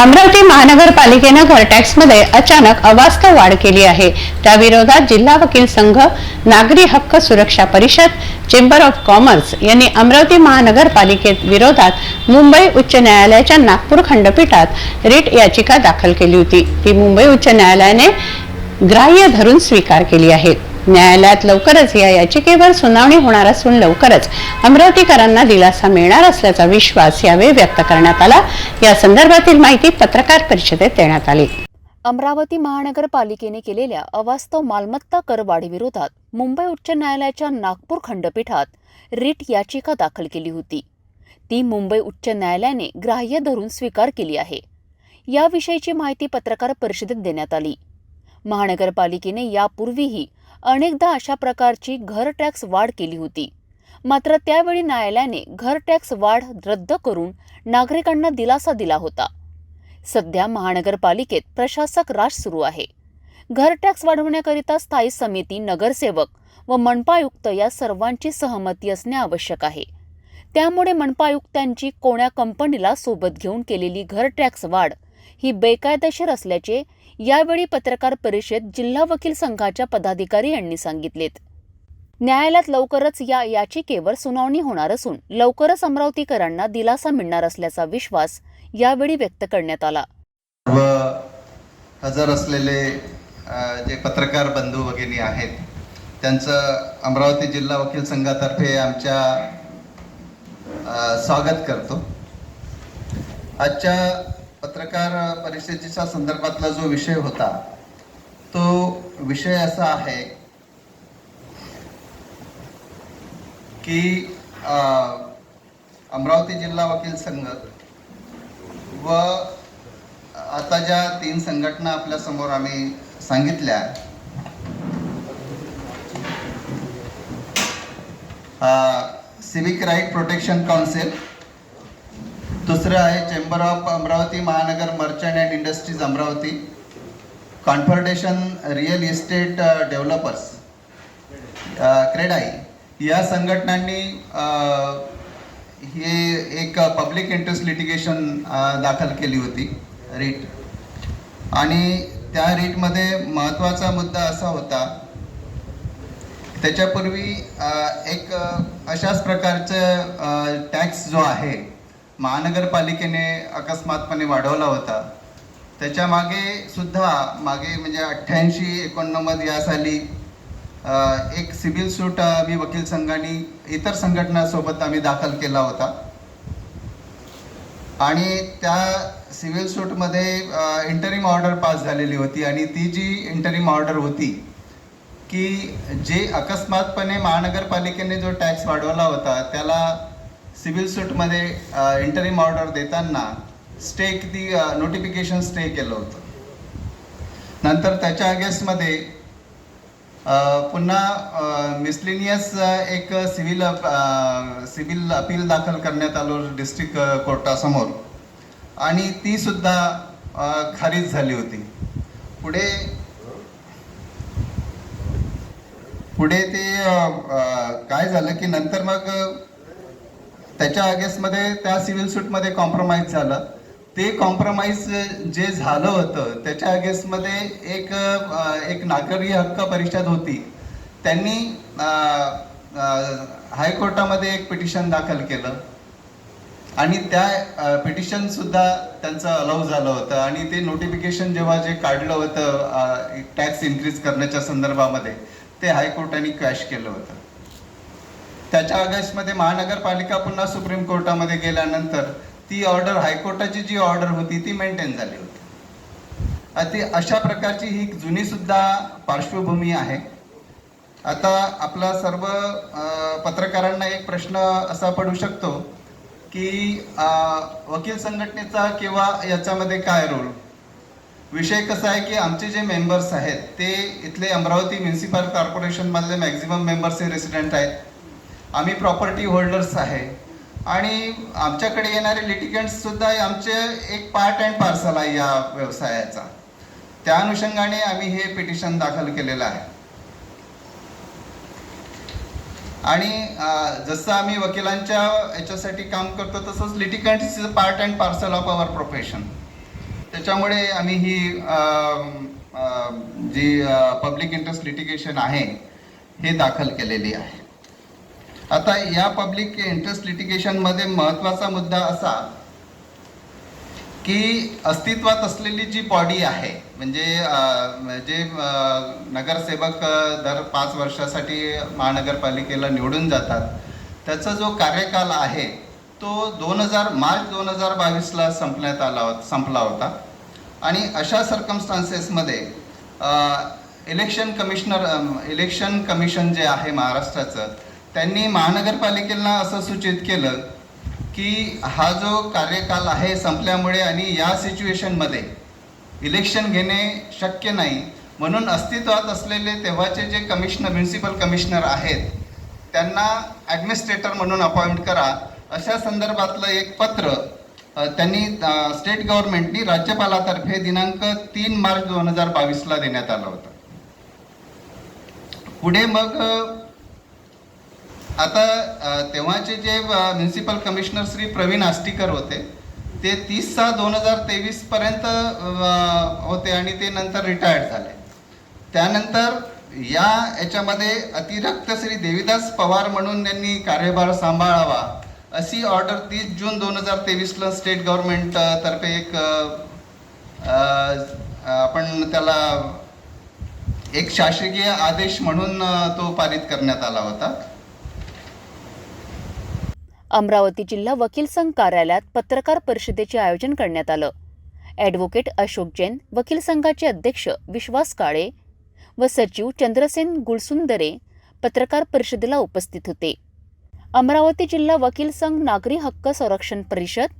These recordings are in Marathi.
अमरावती महानगरपालिकेनं घर टॅक्समध्ये अचानक अवास्तव वाढ केली आहे. त्याविरोधात जिल्हा वकील संघ नागरी हक्क सुरक्षा परिषद चेंबर ऑफ कॉमर्स यांनी अमरावती महानगरपालिकेत विरोधात मुंबई उच्च न्यायालयाच्या नागपूर खंडपीठात रिट याचिका दाखल केली होती. ती मुंबई उच्च न्यायालयाने ग्राह्य धरून स्वीकार केली आहे. न्यायालयात लवकरच या याचिकेवर सुनावणी होणार असून लवकरच अमरावतीकरांना दिलासा मिळणार असल्याचा विश्वास यावेळी व्यक्त करण्यात आला. या संदर्भातील माहिती पत्रकार परिषदेत देण्यात आली. अमरावती महानगरपालिकेने केलेल्या अवास्तव मालमत्ता करवाढीविरोधात मुंबई उच्च न्यायालयाच्या नागपूर खंडपीठात रिट याचिका दाखल केली होती. ती मुंबई उच्च न्यायालयाने ग्राह्य धरून स्वीकार केली आहे. याविषयीची माहिती पत्रकार परिषदेत देण्यात आली. महानगरपालिकेने यापूर्वीही अनेकदा अशा प्रकारची घर टॅक्स वाढ केली होती. मात्र त्यावेळी न्यायालयाने घर टॅक्स वाढ रद्द करून नागरिकांना दिलासा दिला होता. सध्या महानगरपालिकेत प्रशासक राज सुरू आहे. घर टॅक्स वाढवण्याकरिता स्थायी समिती नगरसेवक व मनपायुक्त या सर्वांची सहमती असणे आवश्यक आहे. त्यामुळे मनपायुक्तांची कोण्या कंपनीला सोबत घेऊन केलेली घर टॅक्स वाढ ही बेकायदेशीर असल्याचे यावेळी पत्रकार परिषद जिल्हा वकील संघाच्या पदाधिकारी यांनी सांगितलेत. न्यायालयात लवकरच या याचिकेवर सुनावणी होणार असून लवकरच अमरावतीकरांना दिलासा मिळणार असल्याचा विश्वास यावेळी व्यक्त करण्यात आला. हजर असलेले जे पत्रकार बंधू भगिनी आहेत त्यांचं अमरावती जिल्हा वकील संघातर्फे आमच्या स्वागत करतो. आजच्या पत्रकार परिषदेच्या संदर्भातला जो विषय होता तो विषय असा आहे की अमरावती जिल्हा वकील संघ व आता ज्या तीन संघटना आपल्यासमोर आम्ही सांगितल्या सिविक राईट प्रोटेक्शन काउन्सिल दुसरं आहे चेंबर ऑफ अमरावती महानगर merchant and industries Amravati. Confederation real estate developers. CREDAI या संघटनांनी हे एक पब्लिक इंटरेस्ट लिटिगेशन दाखल केली होती रीट. आणि त्या रीटमध्ये महत्त्वाचा मुद्दा असा होता त्याच्यापूर्वी एक अशाच प्रकारचं टॅक्स जो आहे महानगरपालिकेने अकस्मातपणे वाढवला होता. त्याच्यामागे सुद्धा मागे म्हणजे अठ्ठ्याऐंशी एकोणनव्वद या साली एक सिव्हिल सूट आम्ही वकील संघाने इतर संघटनासोबत आम्ही दाखल केला होता. आणि त्या सिव्हिल सूटमध्ये इंटरिम ऑर्डर पास झालेली होती आणि ती जी इंटरिम ऑर्डर होती की जे अकस्मातपणे महानगरपालिकेने जो टॅक्स वाढवला होता त्याला सिव्हिल सूटमध्ये इंटरिम ऑर्डर देताना स्टे किती नोटिफिकेशन स्टे केलं होतं. नंतर त्याच्या अगेन्स्टमध्ये पुन्हा मिसलिनियस एक सिव्हिल सिव्हिल अपील दाखल करण्यात आलं डिस्ट्रिक्ट कोर्टासमोर आणि ती सुद्धा अ, झाली होती. पुढे पुढे ते काय झालं की नंतर मग त्याच्या अगेन्स्टमध्ये त्या सिव्हिल सूटमध्ये कॉम्प्रोमाइज झालं. ते कॉम्प्रोमाइज जे झालं होतं त्याच्या अगेन्स्टमध्ये एक एक नागरी हक्क परिषद होती. त्यांनी हायकोर्टामध्ये एक पिटिशन दाखल केलं. आणि त्या पिटिशन सुद्धा त्यांचं अलाव झालं होतं. आणि ते नोटिफिकेशन जेव्हा जे काढलं होतं टॅक्स इन्क्रीज करण्याच्या संदर्भामध्ये ते हायकोर्टाने कॅश केलं होतं. त्याच्या ऑगस्टमध्ये महानगरपालिका पुन्हा सुप्रीम कोर्टामध्ये गेल्यानंतर ती ऑर्डर हायकोर्टाची जी ऑर्डर होती ती मेंटेन झाली होती. अति अशा प्रकारची ही जुनी सुद्धा पार्श्वभूमी आहे. आता आपला सर्व पत्रकारांना एक प्रश्न असा पडू शकतो की वकील संघटनेचा किंवा याच्यामध्ये काय रोल विषय कसा आहे की आमचे जे मेंबर्स आहेत ते इथले अमरावती म्युन्सिपल कॉर्पोरेशनमधले मॅक्झिमम मेंबर्स हे रेसिडेंट आहेत. आम्ही प्रॉपर्टी होल्डर्स आहे. आणि आमच्याकडे येणारे लिटिकंट्ससुद्धा आमचे एक पार्ट अँड पार्सल आहे या व्यवसायाचा. त्या अनुषंगाने आम्ही हे पिटिशन दाखल केलेलं आहे. आणि जसं आम्ही वकिलांच्या याच्यासाठी काम करतो तसंच litigants is a part and parcel of our profession त्याच्यामुळे आम्ही ही जी पब्लिक इंटरेस्ट लिटिगेशन आहे हे दाखल केलेली आहे. आता या पब्लिक इंटरेस्ट लिटिगेशनमध्ये महत्त्वाचा मुद्दा असा की अस्तित्वात असलेली जी बॉडी आहे म्हणजे जे नगरसेवक दर पाच वर्षासाठी महानगरपालिकेला निवडून जातात त्याचा जो कार्यकाल आहे तो दोन हजार मार्च दोन हजार बावीसला संपण्यात आला होता संपला होता. आणि अशा सर्कमस्टान्सेसमध्ये इलेक्शन कमिशनर इलेक्शन कमिशन जे आहे महाराष्ट्राचं त्यांनी महानगरपालिकेला असं सूचित केलं की हा जो कार्यकाल आहे संपल्यामुळे आणि या सिच्युएशनमध्ये इलेक्शन घेणे शक्य नाही म्हणून अस्तित्वात असलेले तेव्हाचे जे कमिशनर म्युन्सिपल कमिशनर आहेत त्यांना ॲडमिनिस्ट्रेटर म्हणून अपॉइंट करा. अशा संदर्भातलं एक पत्र त्यांनी स्टेट गव्हर्नमेंटनी राज्यपालातर्फे दिनांक तीन मार्च दोन हजार बावीसला देण्यात आलं होतं. पुढे मग आता तेव्हाचे जे म्युन्सिपल कमिशनर श्री प्रवीण आष्टीकर होते ते तीस सहा दोन हजार तेवीस पर्यंत होते आणि ते नंतर रिटायर्ड झाले. त्यानंतर या याच्यामध्ये अतिरिक्त श्री देविदास पवार म्हणून त्यांनी कार्यभार सांभाळावा अशी ऑर्डर तीस जून दोन हजार तेवीसला स्टेट गव्हर्नमेंट तर्फे एक आपण त्याला एक शासकीय आदेश म्हणून तो पारित करण्यात आला होता. अमरावती जिल्हा वकील संघ कार्यालयात पत्रकार परिषदेचे आयोजन करण्यात आलं. ॲडव्होकेट अशोक जैन वकील संघाचे अध्यक्ष विश्वास काळे व सचिव चंद्रसेन गुळसुंदरे पत्रकार परिषदेला उपस्थित होते. अमरावती जिल्हा वकील संघ नागरी हक्क संरक्षण परिषद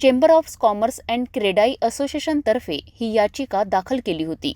chamber of commerce and CREDAI असोसिएशनतर्फे ही याचिका दाखल केली होती.